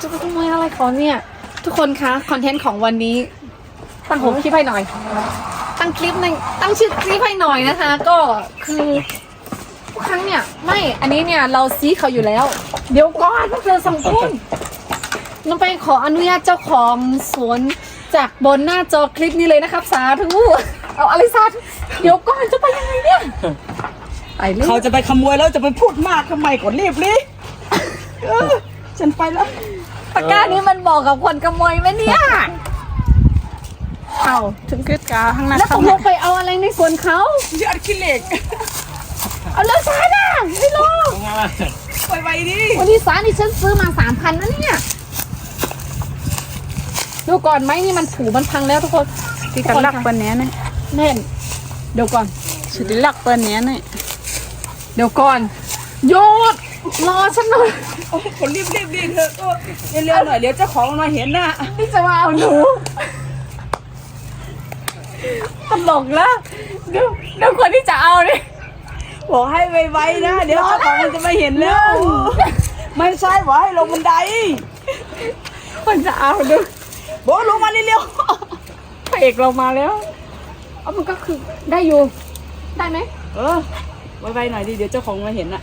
จะไปขโมยอะไรของเนี่ย ทุกคนคะคอนเทนต์ของวันนี้ตั้งหัวคลิปให้หน่อย ตั้งคลิปในตั้งชื่อคลิปให้หน่อยนะคะ ก็คือทุกครั้งเนี่ย ไม่อันนี้เนี่ยเราซีเขาอยู่แล้ว เดี๋ยวก่อนพวกเธอสองคนน้องไปขออนุญาตเจ้าของสวนจากบนหน้าจอคลิปนี้เลยนะครับ สาธุเอาอะไรสาธุเดี๋ยวก่อนจะไปยังไงเนี่ยไปเลยเขาจะไปขโมยแล้วจะไปพูดมากทำไมก่อนรีบรีเออฉันไปแล้ว ตะกร้านี้มันบอกกับคนขโมยไหมเนี่ย เอาถึงกึดกาข้างหน้าแล้วตกลงไปเอาอะไรในสวนเขายอดขี้เหล็กเอาเลิกช้านะไม่ลงไปไวดิวันนี้สารนี่ฉันซื้อมาสามพันนะเนี่ยดูก่อนไหมนี่มันผูมันพังแล้วทุกคนที่กันลักเปิ้นเนี้ยเนี่ยแน่นเดี๋ยวก่อนสุดลักเปิ้นเนี้ยเนี่ยเดี๋ยวก่อนโยดรอฉันหน่อย โอ้คนรีบรีบรีบเถอะก็เร็วๆหน่อยเดี๋ยวเจ้าของมาเห็นน่ะนี่จะมาเอาหนูตลกแล้วเดี๋ยวเดี๋ยวคนที่จะเอาเนี่ยบอกให้ไวๆนะ เดี๋ยวเจ้าของมันจะมาเห็นแล้วไม่ใช่บอกให้ลงบันไดคนจะเอาดูบอกลงมาเร็วพระเอกเรามาแล้วเอามันก็คือได้อยู่ ได้ไหมๆเออไวๆหน่อยดิเดี๋ยวเจ้าของมาเห็นน่ะ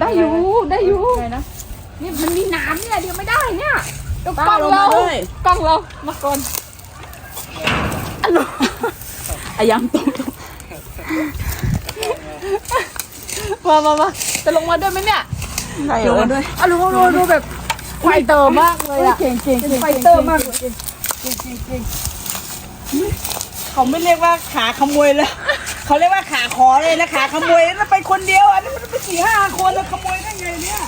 ได้อยู่ได้อยู่ไงนะเนี่ยมันมีหน้ำเนี่ยเดี๋ยวไม่ได้เนี่ยเดี๋ยวกล้ป้าองลงเรามาด้วยกล้องเรามาก่อนอันนู้นอายังตรงมามามาจะลงมาด้วยไหมเนี่ยลงมาด้วยอะดูดูดูแบบไฟเตอร์มากเลยอะเก่งเก่งเป็นไฟเตอร์มากเลยเขาไม่เรียกว่าขาขโมยแล้ว เขาเรียกว่าขาขอเลยนะขาขโมยแล้วไปคนเดียว อันนี้มันไปสี่ห้าคนแล้วขโมยได้ไงเนี่ย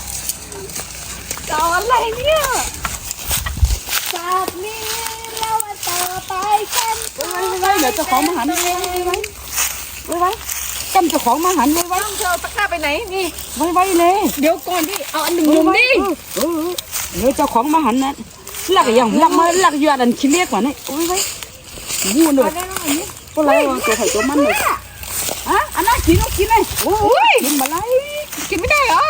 จออะไรเนี่ยจากนี้เราต่อไปกันไว้ไว้ไว้เดี๋ยวเจ้าของมาหันไว้ไว้ไว้ไว้ไว้กำเจ้าของมาหันไว้ไว้ต้องเธอเอาตะกร้าไปไหนนี่ไว้ไว้เลยเดี๋ยวก่อนดิเอาอันหนึ่งมุมดิเออเออเดี๋ยวเจ้าของมาหันนะหลักอย่างหลักมาหลักยอดอันขี้เรียกกว่านี่ไว้ไว้หูหน่อยก็ไรวะตัวไข่ตัวมันเลย อะอันนั้นกินเอากินเลยโอ้ยกินมาไรกินไม่ได้เหรอ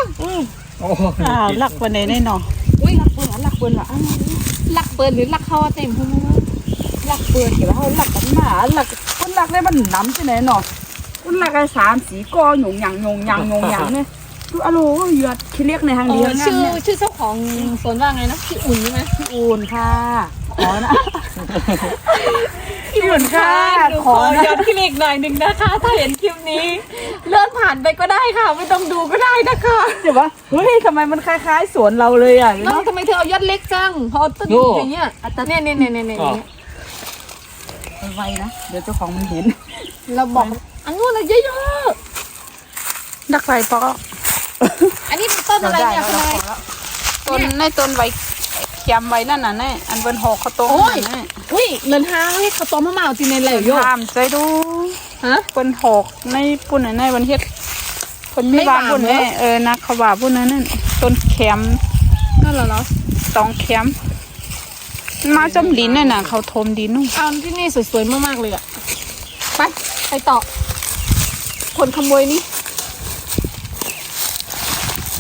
อ้าวหลักปนไหนแน่นอนอุ้ยหลักปนหลักปนอะลักเปิดหรือลักเขาอะเต็มพูดหลักเปิดเกี่ยวเขาหลักกันมาหลักคนหลักได้มันน้ำที่ไหนเนาะคนหลักไอ้สามสีกอหยงหยางหยงหยางหยงหยางเนี่ยดูอะโลยอดขี้เรียกในทางเดียวชื่อเนี่ยชื่อเจ้าของสวนว่าไงนะพี่อุ่นใช่ไหมพี่อูนค่ะขอนะ พี่อูนค่ะหนูขขออนะย้อนคลิปหน่อยหนึ่งนะคะ ถ้าเห็นคลิปนี้ เลื่อนผ่านไปก็ได้ค่ะ ไม่ต้องดูก็ได้นะคะเดี๋ยววะเฮ้ยทำไมมันคล้ายๆสวนเราเลยอะน้องทำไมเธอเอายอดเล็กจังพอต้นอย่างเงี้ยเนี่ยเนี่ยเนี่ยเนี่ยเนี่ยไวๆนะ เดี๋ยวเจ้าของมันเห็น เราบอก อันนู้นเลยเยอะดักไรปอๆอันนี้เป็นต้นอะไรเนี่ยคุณนายต้นในต้นไว้ เขียมไว้นั่นน่ะแน่อันบนหอกเขาโตโอ้ย นั่นน่ะอุ้ยเงินห้าให้เขาต้มมะม่าวจีนในเหลวโยกถามใจดูฮะบนหอกในปุ่นน่ะในวันเฮ็ดคนมีไม่บ้านหวานปุ่นเหรอแน่เออนักเขาว่าปุ่นนั้นนั่นต้นแคมนั่นเหรอเนาะตองแคมมาจมดินน่ะน่ะเขาทมดินนู่นเอาที่นี่สวยๆมากๆเลยอะไป ไปต่อ คนขโมยนี่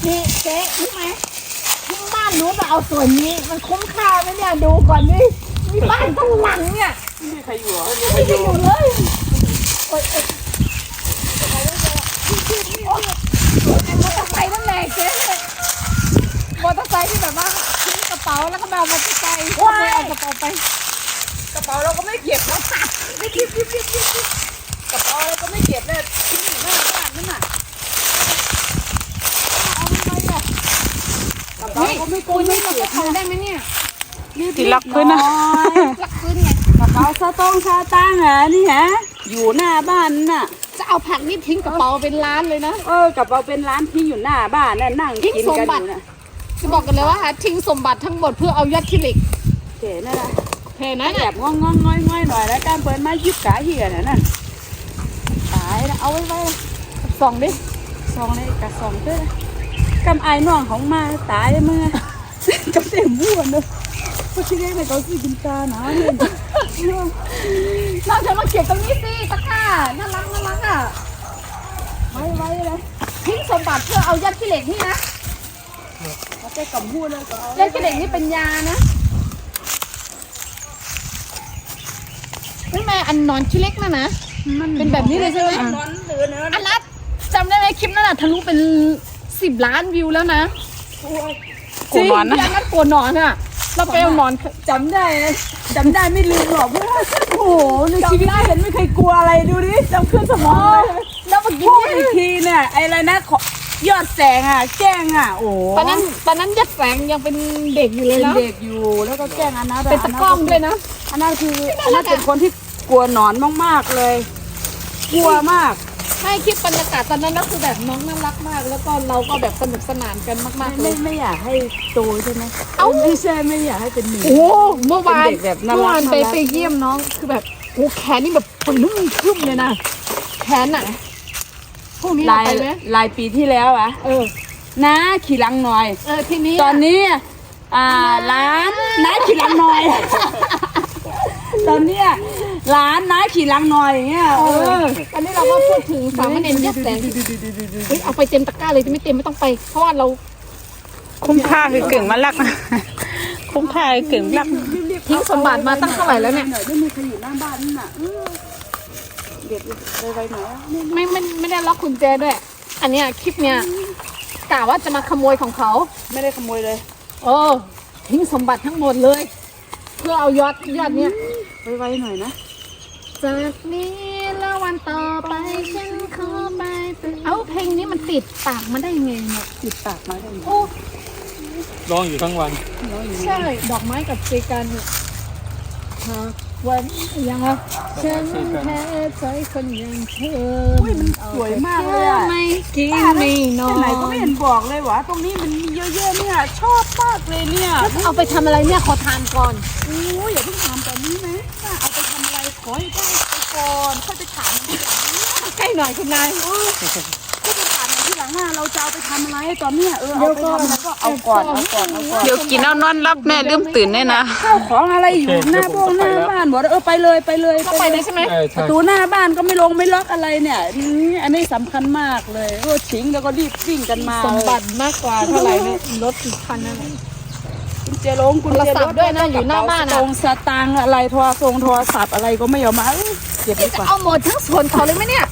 นี่เจ๊รู้ไหมที่บ้า นหนูมาเอาส่วนนี้ มันคุ้มค่าไหมเนี่ยดูก่อนนี่มีบ้านทั้งหลังเนี่ยไม่มีใครอยู่เหรอไม่ได้อยู่เลยโอ๊ยโอ๊ยมอเตอร์ไซค์นั่นแหละเจ๊มอเตอร์ไซค์ที่แบบว่าทิ้งกระเป๋าแล้วก็มาเอามอเตอร์ไซค์ขโมยเอากระเป๋าไป กระเป๋าเราก็ไม่เก็บนะไม่เก็บเก็บเก็บเก็บกระเป๋าอะไรก็ไม่เก็บเลยทิ้งอยู่หน้าบ้านนั่นน่ะกระเป๋า เฮ้ยก็ไม่คุกุณไม่นี่เราเก็จะบทำได้ไหมเนี่ยติดลักพื้นนะลักพื้นไงกระเป๋าซาต้องซาตั้งอะนี่ฮะอยู่หน้าบ้านน่ะ จะเอาผักนี่ทิ้งกระเป๋าเป็นล้านเลยนะ เออกระเป๋าเป็นร้านที่อยู่หน้าบ้านน่ะนั่งทิ้กิงนสมกันบัอติยู่น่ะจะบอกกันเลยว่าทิ้งสมบัติทั้งหมดเพื่อเอายอดขี้เหล็กเก๋นั่นน่ะเพนะแอบงองงองง่อยง่อยหน่อยแล้วการเปิดไม้ยิบกาเหียน่ะนั่นตายแล้วเอาไว้ไว้ส่องดิซองเลยกะซองเด้อ กำไอ้น้องของมาตายเลยมึงอะกับเสียงบ้วนเนอะเพราะที่แรกเลยเขาซื้อกินตาหนาเลยน้องฉันมาเก็บตรงนี้สิตะกร้าน่ารักน่ารักอะไว้ไว้เลยทิ้งสมบัติเพื่อเอายอดขี้เหล็กนี่นะตแกกับพูดเลยก็เอาเล่นกระเด็กนี่เป็นยานะไม่แม่อันนอนชิ้นเล็กนะนะเป็นแบบนี้เลยใช่ไหมนอนเหลือเนื้ออันนัดจำได้ไหมคลิปนั้นอะทะลุเป็น สิบล้านวิวแล้วนะกลัวนอนนะจริงพี่อันนัดกลัวนอนอะเราไปเอานอนจำได้นะจำได้ไม่ลืมหรอกเพราะว่าโอ้โหในชีวิตฉันไม่เคยกลัวอะไรดูดิจำขึ้นสมองเลยแล้วเมื่อกี้พูดอีกทีเนี่ยไอ้อะไรนะขอยอดแสงอะ แกล้งอะโอ้ตอนนั้นตอนนั้นยัดแสงยังเป็นเด็กอยู่เลยเป็นนะเด็กอยู่แล้วก็แกล้งอันนั้นเป็นตะกล้องด้วยนะอันนั้นคืออันนั้นเป็นคนที่กลัวหนอนมากๆเลย กลัวมาก ให้คลิปบรรยากาศตอนนั้นก็คือแบบน้องน่ารักมาก แล้วก็เราก็แบบสนุกสนานกันมากๆเลไม่ย ไม่อยากให้โตใช่ไหมเอ้า ไม่ใช่ไม่อยากให้เป็นหนูโอ้เมื่อวานเป็นเด็กแบบน่ารักเมื่อวานไปน่ารัก ไปเยี่ยมน้องคือแบบโอ้แขนนี่แบบปึ้งขึ้นเลยนะแขนอะพวกนี้เราลายไปไหมลายปีที่แล้วอะเออนะขี่หลังหน่อย เออทีนี้ตอนนี้ อ่าร้านน้าขี่หลังหน่อย ตอนเนี้ย ร้านน้าขี่หลังหน่อยอย่างเงี้ยเอเออออันนี้เราก็พูดถึงสามเณรยัดแสงเฮ้ยเอาไปเต็มตะกร้าเลยจะไม่เต็มไม่ต้องไปเพราะว่าเราคุ้มค่าคือกึ่งมันลักคุ้มค่าคือกึ่งลักทิ้งสมบัติมาตั้งเท่าไหร่แล้วเนี่ยไม่มีใครอยู่หน้าบ้านนี่น่ะเออเด็กไปไปไหนอะนี่ไม่ไม่ไม่ได้ล็อกกุญแจด้วย อันเนี้ยคลิปเนี้ยกะว่าจะมาขโมยของเขา ไม่ได้ขโมยเลยเออทิ้งสมบัติทั้งหมดเลย เพื่อเอายอดยอดเนี้ยไปไวๆหน่อยนะ จากนี้แล้ววันต่อไปฉันขอไปเป็นเอ้าเพลงนี้มันติดปากมันได้ยังไงเนี่ยติดปากมาได้ไหมโอ้ร้องอยู่ทั้งวันใช่ดอกไม้กับเจกันเนี่ยหากวันยังอะฉันแพ้ใจคนอย่างเธออุ้ยมันสวยมากเลยอะไม่กินไม่นอที่ไหนนก็ไม่เห็นบอกเลยวะตรงนี้มันมีเยอะแยะเนี่ยชอบมากเลยเนี่ยเอาไปทำอะไรเนี่ยขอทานก่อนโอ้ยอย่าเพิ่งถามตอนนี้นะ ขอให้ได้ไปก่อนค่อยไปถามมันทีหลังนะใกล้หน่อยคุณนายค่อยไปถามมันทีหลังว่าเราจะเอาไปทำอะไรตอนเนี้ยเออเอาไปทำอะไรก็เอาก่อนเอาก่อนเอาก่อนเดี๋ยวกินเอานอนรับแม่ลืมตื่นเนี่ยนะข้าวของอะไรอยู่หน้าบ้านหน้าบ้านบอกว่าเออไปเลยไปเลยต้องไปเลยใช่ไหมเออปใช่ระตูหน้าบ้านก็ไม่ลงไม่ล็อกอะไรเนี่ยนี่อันนี้สำคัญมากเลยเออทิ้งแล้วก็รีบวิ่งกันมาสมบัติมากกว่าเท่าไหร่เนี่ยรถกี่คันนั่นแหละ กุญแจลงกุญโทรแจศัพท์ด้วยนะอยู่หน้าบ้านอะตรงสตางค์อะไรโทรศัพท์โทรศัพท์อะไรก็ไม่ยอมมาเอ้ยเก็บดีกว่าเอาหมดทั้งส่วนเขาเลยไหมเนี่ย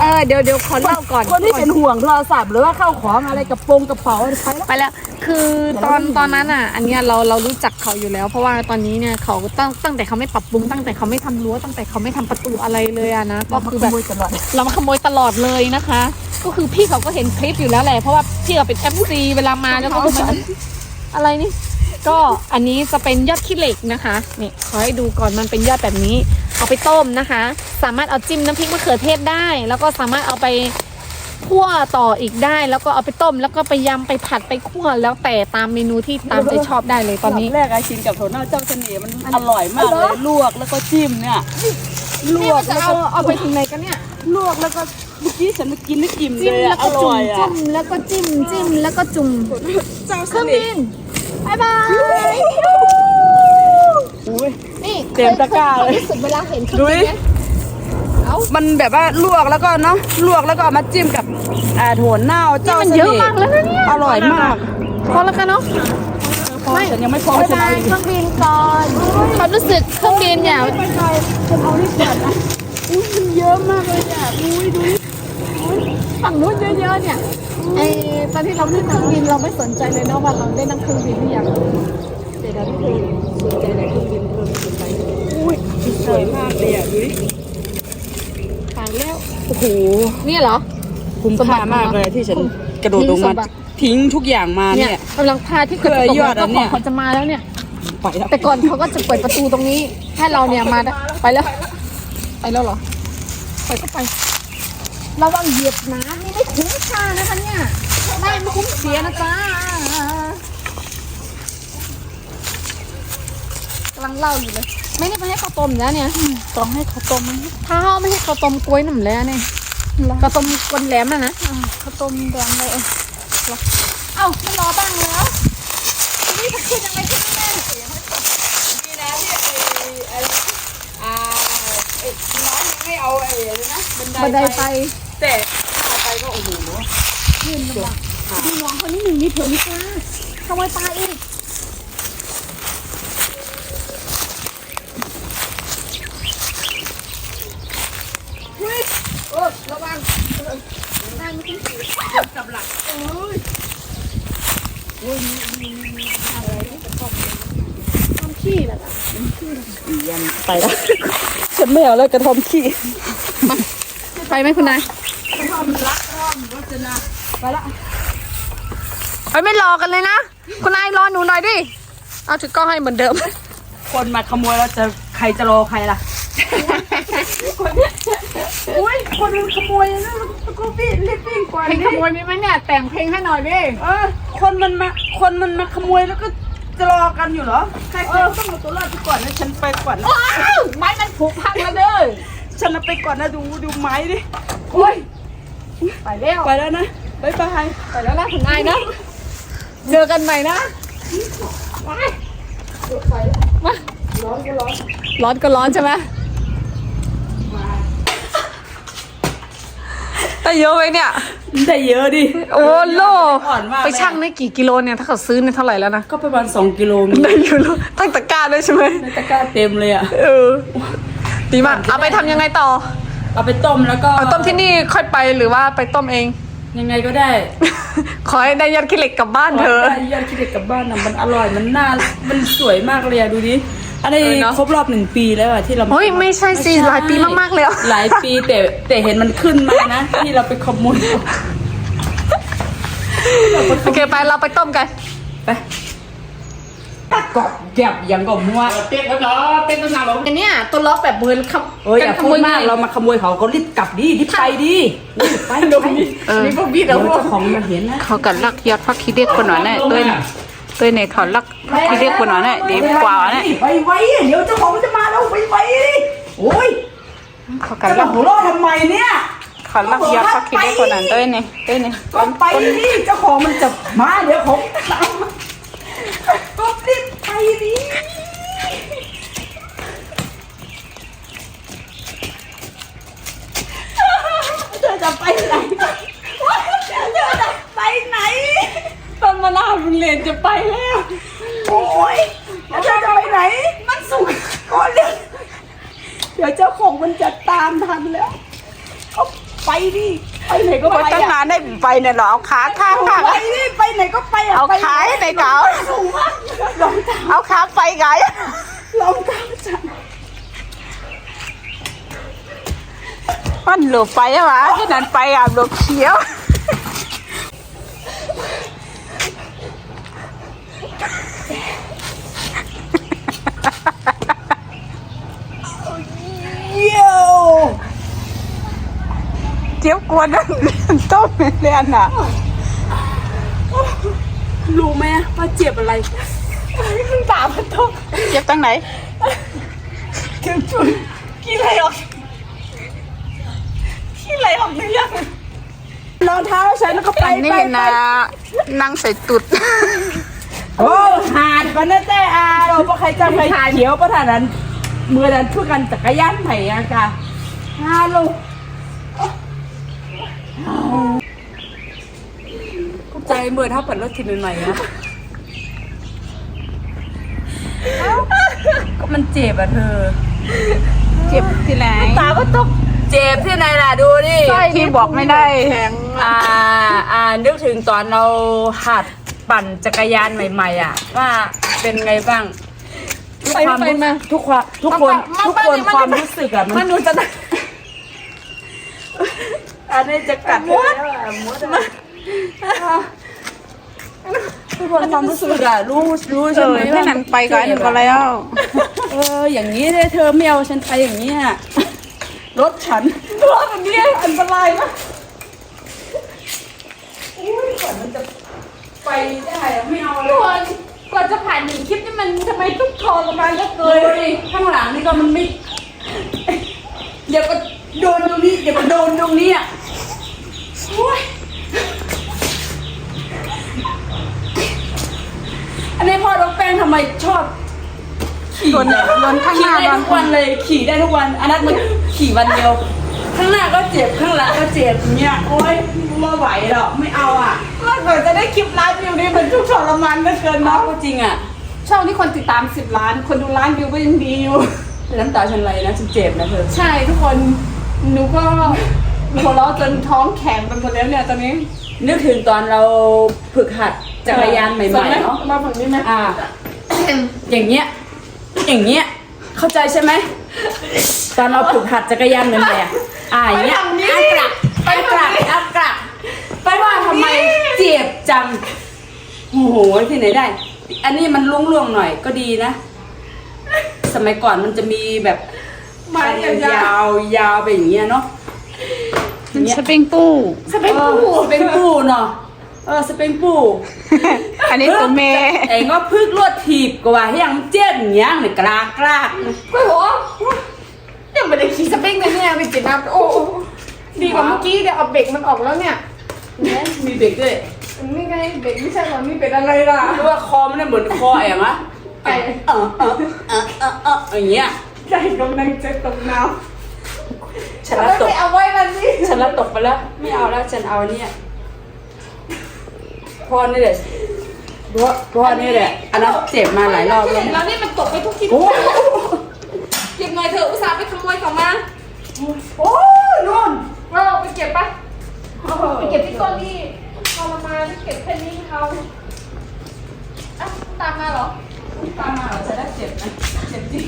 เออเดี๋ยวเดี๋ยวขอเล่าก่อน คนที่เป็นห่วงโทรศัพท์หรือว่าเข้าของอะไรกระโปรงกระเป๋าอะไรไปแล้ว ไปแล้ว คือตอนตอนนั้นอะ อันเนี้ยเราเรารู้จักเขาอยู่แล้ว เพราะว่าตอนนี้เนี่ยเขาตั้งตั้งแต่เขาไม่ปรับปรุง ตั้งแต่เขาไม่ทำรั้ว ตั้งแต่เขาไม่ทำประตูอะไรเลยอะนะ ก็คือแบบขโมยตลอดเรามาขโมยตลอดเลยนะคะ ก็คือพี่เขาก็เห็นคลิปอยู่แล้วแหละ เพราะว่าพี่เขาเป็นเอฟซีเวลามาแล้วก็มัน อะไรนี่ ก็อันนี้จะเป็นยอดขี้เหล็กนะคะนี่ขอให้ดูก่อนมันเป็นยอดแบบนี้ เอาไปต้มนะคะ สามารถเอาจิ้มน้ำพริกมะเขือเทศได้ แล้วก็สามารถเอาไปคั่วต่ออีกได้ แล้วก็เอาไปต้ม แล้วก็ไปยำไปผัดไปคั่วแล้วแต่ตามเมนูที่ตามใจชอบได้เลยตอนนี้ แรกไอ้กินกับโถน่าเจ้าเสน่ห์มันอร่อยมากเลยลวกแล้วก็จิ้มเนี่ยลนี่วกมันจะแล้วเอาก็เอาไปถึงไหนกันเนี่ยลวกแล้วก็เมื่อ กี้ฉันมากินไม่อิ่มจิ้มเลยแล้อะวอก็จุ่ร่มอยอะ จิ้มแล้วก็จิ้มจิ้มแล้วก็จุ่มเจ้าเคเสรื่องน่บิห์นบายบาย อุ้ย นี่เต็มตะกร้าเลย ครู้สึกเวลาเห็นเครื่องดูบินดิไหมเอ้ามันแบบว่าลวกแล้วก็เนาะลวกแล้วก็เอามาจิ้มกับอ่าโถนเน่านี่เจ้ามันเสเยอะน่ห์มากแล้วนะเนี่ยอร่อยมากพอแล้วกันเนาะไม่ฉันยังไม่พอบ๊ายฉันบาเอายอีกเครื่องบินก่อนความรู้สึกเครื่องบินเนี่ยไม่ใช่ฉันเอานี่ก่อนนะอุ้ยมันเยอะมากเลยอะอุ้ยดูดิ ฝั่งนู้นเยอะๆเนี่ยไอตอนที่เราขึ้นเครื่องบินเราไม่สนใจเลยเนาะว่าเราได้นั่งเครื่องบินหรือยังแต่เราไม่เคยสนใจในเครื่องบินเราไม่สนใจอุ้ยสวยมากเลยอะดูดิตายแล้วโอ้โหนี่เหรอคุ้มค่ามากเลยที่ฉันกระโดดลงมาทิ้งทุกอย่างมาเนี่ยกำลังพาที่เกิดเพื่อยอดอัเจ้านขเนี่องยเขาจะมาแล้วเนี่ยไปแล้วแต่ก่อนเขาก็จะเปิดประตูตรงนี้ให้เราเนี่ยมาได้ไปแล้ว ไปแล้วเหรอ ไปก็ไป ระวังเหยียบน้ำนี่ไม่คุ้มค่านะคะเนี่ยได้ไม่คุ้มเสียนะจ๊ะกำลังเล่าอยู่เลย ไม่ได้ไปให้ข้าวต้มแล้วเนี่ยต้องให้ข้าวต้มถ้าเขาไม่ให้ข้าวต้มกล้วยหน่ำแล้วเนี่ยข้าวต้มกวนแหลมนะนะข้าวต้มแดงเลยเอ้าไม่รอบ้างแล้วนี่จะขึ้นยังไงขึ้นแม่ดีนะที่ไอ้ไอ้อ่าไอ้น้องยังไม่เอาไอ้อะไรนะบันไดไป แต่ถ้าเอไปก็โอ้โหขึ้นลำบากดูน้องคนนี้หนึ่งนี่เผื่อมีปลาขโมยปลาอีกเออระวังนั่งไม่ขึ้นกับหลักเอ้ยโอ้ยมีมีอะไรนี่จะต้องทำขี้แหละยันไปแล้วฉันไม่เอาแล้วกระทอมขี้ ไปไหมคุณนาย กระทอมรักกระทอมรจนา ไปละไปไม่รอกันเลยนะ คุณนายรอหนูหน่อยดิ เอาถือกล้องให้เหมือนเดิม คนมาขโมยแล้วจะใครจะรอใครล่ะอุ้ยคนมันขโมยนะแล้วก็วิ่งรีบวิ่งก่อนเพลงดิขโมยมีไหมเนี่ยแต่งเพลงให้หน่อยดิเออคนมันมาคนมันมาขโมยแล้วก็จะรอกันอยู่เหรอใครจะต้องเอาตัวรอดไปก่อนนะฉันไปก่อนนะว้าวไม้มันผูกพังแล้วเด้อฉันน่ะไปก่อนนะดูดูไม้ดิโอ้ยไปแล้วไปแล้วนะ บ๊ายบายไปแล้วนะคุณนายนะ เจอกันใหม่นะไปมาร้อนก็ร้อน ร้อนก็ร้อนใช่ไหมได้เยอะไหมเนี่ย ได้เยอะดิ โอ้โลอ่อนมากไปช่างได้กี่กิโลเนี่ย ถ้าเขาซื้อเนี่ยเท่าไหร่แล้วนะ ก็ประมาณสองกิโลมีได้อยู่โลตั้งตะกร้าด้วยใช่ไหมในตะกร้าเต็มเลยอะ เออ ดีมาก เอาไปทำยังไงต่อ เอาไปต้มแล้วก็เอาต้มที่นี่ค่อยไปหรือว่าไปต้มเอง ยังไงก็ได้ขอให้ได้ยัดขี้เหล็กกลับบ้านเธอ ได้ยอดคิดเด็กกลับบ้านนะมันอร่อยมันน่ามันสวยมากเลยอะดูดิอันนี้เออเนอะครบรอบหนึ่งปีแล้วอะที่เราเฮ้ยไม่ใช่สิหลายปีมากๆเลยอะ หลายปีแต่แต่เห็นมันขึ้นมานะที่เราไปขโมยโอเคไปเราไปต้มกัน ไปตัด กอบแก็บอย่างกับมัวเต้นแล้วเหรอเต้นตั้งนานหรออันเนี้ยตัวล็อกแบบเบิร์นขับเอ้ยอย่าพูดมากเรามาขโมยเขาก็รีบกลับดิรีบไปดิรีบไปไปเออเดี๋ยวเจ้าของมาเห็นนะเขากันลักยอดพักขี้เด็กคนหน่อยเนี่ยด้วยเนี่ยด้วยเนี่ยเขาลักพักขี้เด็กคนหน่อยเนี่ยดีกว่าเนี่ยไปไว้เดี๋ยวเจ้าของจะมาแล้วไปไว้ดิโอ้ยเขากันจะลัมากหัวเราะทำไมเนี่ยเขาลักยอดพักขี้เด็กคนนั้นด้วยเนี่ยด้วยเนี่ยก็ไปดิเจ้าของมันจะมาเดี๋ยวผมตามมาก็รีบ ไปดิเธอจะไปไหนเธอจะไปไหน ต้นมะนาวโรงเรียนจะไปแล้ว โอ้ยแล้วเธอจะไปไหน มันสุกก่อนเลยเดี๋ยวเจ้าของมันจะตามทันแล้วเอาไปดิ ไปไหนก็ก็ไปตั้งอะนานได้ไปเนี่ยเหรอเอาขาข้างข้างไปดิไปไหนก็ไปอะเอาไปขาให้ในเก๋าสูงมากรองเท้าเอาขาไปไงรองเท้าฉันมันหลบไปอะวะที่นั่นไปอะหลบเขียว เยี่ยว เจี๊ยบกลัวนั่นต้มเรียนอะ รู้ไหมว่าเจ็บอะไรตามมันต้มเจี๊ยบตั้งไหนคือจุนกี่ไรออกกี่ไรออกหรือยังรองเท้าฉันก็ไปนี่ไปไปนะนั่งใส่ตุดโอ้หาดกันนะแต่อาเราพวกใครจำใครเขียวประธานนั้นเมื่อนั้นช่วยกันจักรยานไผ่อะค่ะฮาโล ใจเมื่อถ้าเปิดรถทีใหม่ๆอะก็มันเจ็บอะเธอ เจ็บที่ไหนตาก็ตกเจ็บที่ไหนล่ะดูดิที่บอกไม่ได้แข็งอ่าอ่านึกถึงตอนเราหัดปั่นจักรยานใหม่ ๆ อะ ว่าเป็นไงบ้างทุกไปความไปมาทุกความทุกคนมาทุกมาคนมาความมารู้สึกอะมัมันนหนูจะได้ อันนี้จะกัดมดทุกคนความรู้สึกอะรู้รู้เอใช่ไหอมที่นั่นไปก่อนก็แล้ว เออ อย่างนี้เลยเธอไม่เอาฉันไปอย่างนี้อะรถฉันรถอันนี้อันตรายมากอุ้ยก่อนมันจะไปได้อะไม่เอาเลยคนกว่าจะผ่านหนึ่งคลิปนี่มันทำไมทุกทรมานเหลือเลเกินยข้างหลังนี่ก็มันไม่เดี๋ยวก็โดนตรงนี้ เดี๋ยวก็โดนตรงนี้อะโอ้ยอันนี้พ่อน้องแป้งทำไมชอบ ขี่โดนโดนข้างหขี่น้าได้โดนทุกวันเลย ขี่ได้ทุกวัน อันนั้นมันขี่วันเดียว ข้างหน้าก็เจ็บข้างหลังก็เจ็บเนี่ยโอ๊ยไม่ไหวหรอกไม่เอาอะเมื่อก่อนจะได้คลิปไลฟ์วิวนี่มันทุกข์ทรมานเหลือเกินน้องเนาะก็จริงอะ ช่องที่คนติดตาม 10 ล้าน คนดูล้านวิวก็ยังดีอยู่น้ำตาฉันไหลนะฉันเจ็บนะเธอ ใช่ทุกคนหนูก็ หัวเราะจนท้องแข็งไปหมดแล้วเนี่ยตอนนี้นึกถึงตอนเราฝึกหัดจักรยานใหม่ๆเนาะมาฝั่งนี้ไหมอ่า อย่างเงี้ย อย่างเงี้ย เข้าใจใช่ไหมตอนเราฝึกหัดจักรยานใหม่ๆอะอ่าอย่างเงี้ยอักระอักระอักระไปว่าทำไมเจ็บจังโอ้โหที่ไหนได้ อันนี้มันล่วงๆหน่อยก็ดีนะ สมัยก่อนมันจะมีแบบไม้ยาวๆยาวยาวไปอย่างเงี้ยเนาะ สปริงปูสเปงปูสเปงปูเนาะเออสเปงปูอันนี้ตัวเมไอ้งอพึกลวดถีบก็ว่าให้ยังเจ็ดอย่างเงี้ยกรากกรากกล้วยหัวยังไม่ได้ขี่สปริงเลยเนี่ยไปจิตน้ำโอ้ดีกว่าเมื่อกี้เดี๋ยวเอาเบรกมันออกแล้วเนี่ยเนี่ยมีเบรกด้วยนี่ไงเบรกไม่ใช่หรอนี่เป็นอะไรล่ะหรือว่าคอมันเนี่ยเหมือนคอแองอะไก่เออเออเออเออเอออย่างเงี้ยไก่กำลังจะตกน้ ฉันำละตก ไม่เอาไว้มันนี่ฉันละตกไปแล้ว ไม่เอาแล้วฉันเอาอันเนี่ยพ่อนี่แหละเพราะพ่อนี่แหละอันนั้นเจ็บมาหลายรอบแล้วแล้วนี่มันตกไปทุกทีโอ้เก็บหน่อยเถอะอุตส่าห์ไปขโมยของมาโอ้นู่นเราไปเก็บปะไปเก็บที่ต้นนี่เอามามาที่เก็บแค่นี้เขาอะตามมาเหรอตามมาเหรอจะได้เจ็บนะเจ็บจริง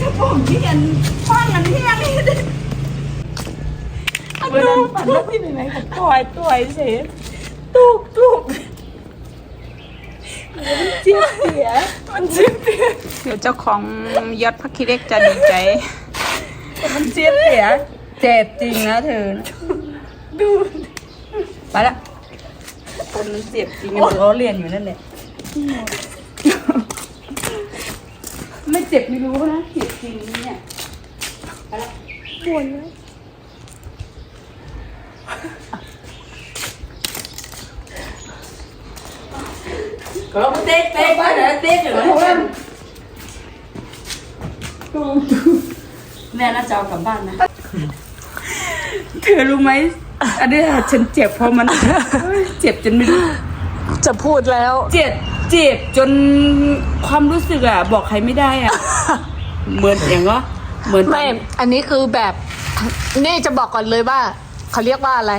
จะผมที่ยันป้อนกันที่ยังนี่เวลาปั่นแล้วพี่ไปไหนกับตัวตัวเสียตุกตุกเจ็บเสียมันเจ็บเสียเดี๋ยวเจ้าของยอดพักคิเล็กจะดีใจ มันเจ็บเสียเจ็บจริงนะเธอ ดูไปละคนมันเจ็บจริงเขาเรียนอยู่นั่นแหละ ไม่เจ็บไม่รู้นะเจ็บจริงเนี่ยไปละปวดเลยก็เราเต๊กเต๊กไปไหนเต๊กอยู่ไหนแม่น่าจะเอากลับบ้านนะ เธอรู้ไหมอันนี้ฉันเจ็บเพราะมัน เจ็บจนไม่รู้จะพูดแล้ว เจ็บ เจ็บจนความรู้สึกอะบอกใครไม่ได้อะเหมือนอย่างว่าเหมือนตอนไม่ อันนี้คือแบบนี่จะบอกก่อนเลยว่า เขาเรียกว่าอะไร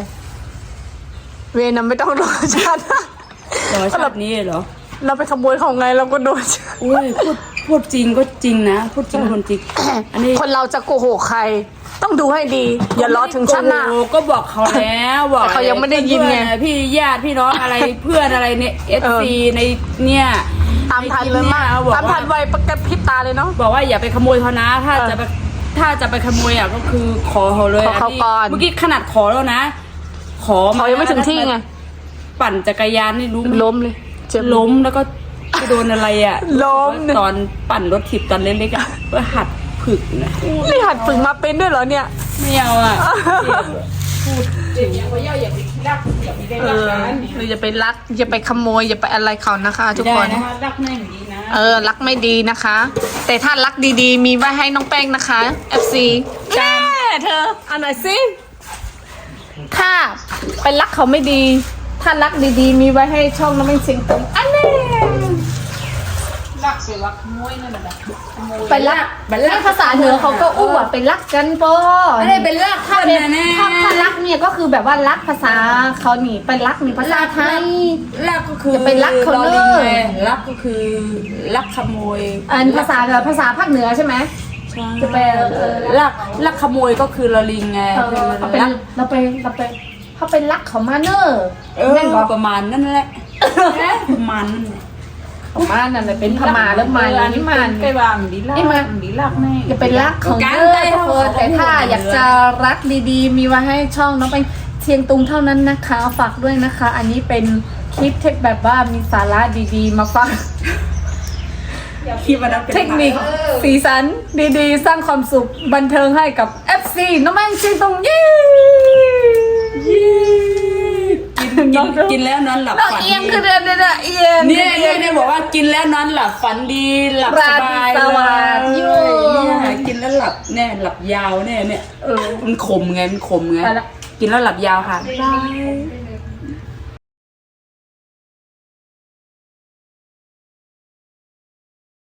เวรนะไม่ต้องโดนชาติรอยชาตินี้เหรอ เราไปขโมยของไงเราก็โดนชาติอุ้ยพูดพูดจริงก็จริงนะ พูดจริงคนจริงอันนี้คนเราจะโกหกใคร ต้องดูให้ดี อย่ารอถึงชาติหน้า โอ้โก็บอกเขาแล้วบอกแต่เขายังไม่ได้ยินไงเพื่อพี่ญาติพี่น้องอะไร เพื่อนอะไรเนี่ยเอเออ ซีในเนี่ยตามทันเลยมากในคลิปนี่บอกตามทันว่าไวประกระพริบตาเลยเนาะ บอกว่าอย่าไปขโมยเขานะ ถ้าเออจะไปถ้าจะไปขโมยอะก็คือขอเขาเลยขอเขาพี่ก่อน เมื่อกี้ขนาดขอแล้วนะ ขอเขายังไม่ถึงที่ไงปั่นจักรยานนี่รู้ไหม ล้มเลยเจ็บ ล้มแล้วก็ไปโดนอะไรอะล้ม ตอนปั่นรถถีบตอนเล็กๆอะก็หัด ผึกนะนี่หัดฝึกมาเป็นด้วยเหรอเนี่ยไม่เอาอะเจ็บเออหรืออย่าไปรักอย่าไปขโมยอย่าไปอะไรเขานะคะ ทุกคน รักแม่งดีนะเออ รักไม่ดีนะคะ แต่ถ้ารักดีๆ มีไว้ให้น้องแป้งนะคะ FC แม่เธอเอันไหนอยสิถ้าไปรักเขาไม่ดี ถ้ารักดีๆ มีไว้ให้ช่องน้องแป้งเสียงตรงอันนี้ รักไปรักขโมยนั่นแหละไปรักในภาษาเหนือเขาก็อู้ว่าไปรักกันปอไม่ได้เป็นรักถ้าคนเป็นนะแน่ถ้าถ้ารักเนี่ยก็คือแบบว่ารักภาษาเขาหนีไปรักหนีภาษาไทยรักก็คืออย่าไปรักเขารอเลยลิงไงรักก็คือรักขโมย อันภาษาแบบภาษาภาคเหนือใช่ไหมจะไปเออลักลักขโมยก็คือละลิงไงเออเราไปลักเราไปเราไปเขาไปรักเขามาเนอร์เออแม่นบอกประมาณนั่นแหละประมาณนั่นแหละ เขามานั่นแหละเป็นพม่าแล้วมาอย่างนี้มันไก่บางดีลักไอ้มาดีลักแน่อย่าไปรักเขาเนอร์ทุกคนแต่ถ้าอยากจะรักดีๆ มีไว้ให้ช่องน้องเป็นเทียงตุงเท่านั้นนะคะฝากด้วยนะคะ อันนี้เป็นคลิปเทคแบบว่ามีสาระดีๆ มาฝากคิดว่านั้นเป็นเทคนิคสีสันดีๆ สร้างความสุขบันเทิงให้กับ FC น้องแมงชิงตรงยี่ กินกินกินแล้วนอนหลับน้องฝันเอียงดีคือเดือนเดือนเอียงเนี่ยเนี่ยเนี่ยบอกว่ากินแล้วนอนหลับฝันดีหลับสบายราตรีสวัสดิ์เลอยู่เนี่ยกินแล้วหลับแน่หลับยาวแน่เนี่ยเออมันขมไงมันขมไงไปละกินแล้วหลับยาวค่ะบาย